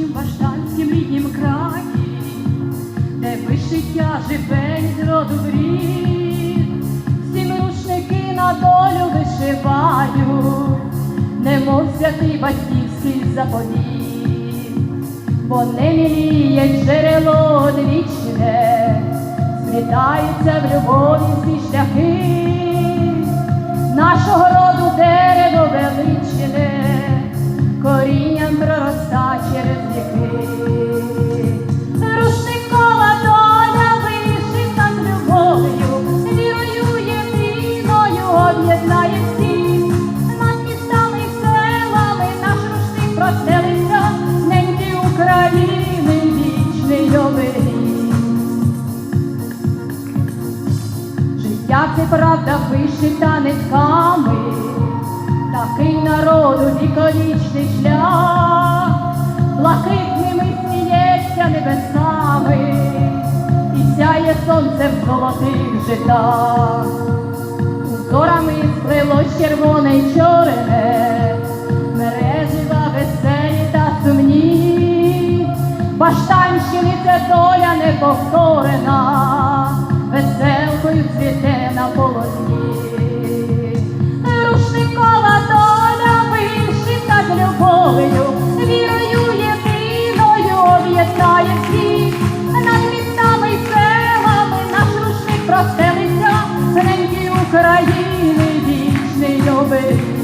нашім баштанським ріднім краї, де вишиття живе з роду в рід, всі рушники на долю вишивають, немов святий батьківський заповіт, бо не міліє правда вишита нитками, такий народу віковічний шлях, блакитними сміється небесами, і сяє сонце в золотих житах. Узорами сплелось червоне й чорне, мережива веселі та сумні, Баштанщини це доля неповторена, висите на полотні, рушникова доля вишита любов'ю, вірою єдиною об'єднає всіх, над містами й селами наш рушник простелиться, неньки України вічний любить.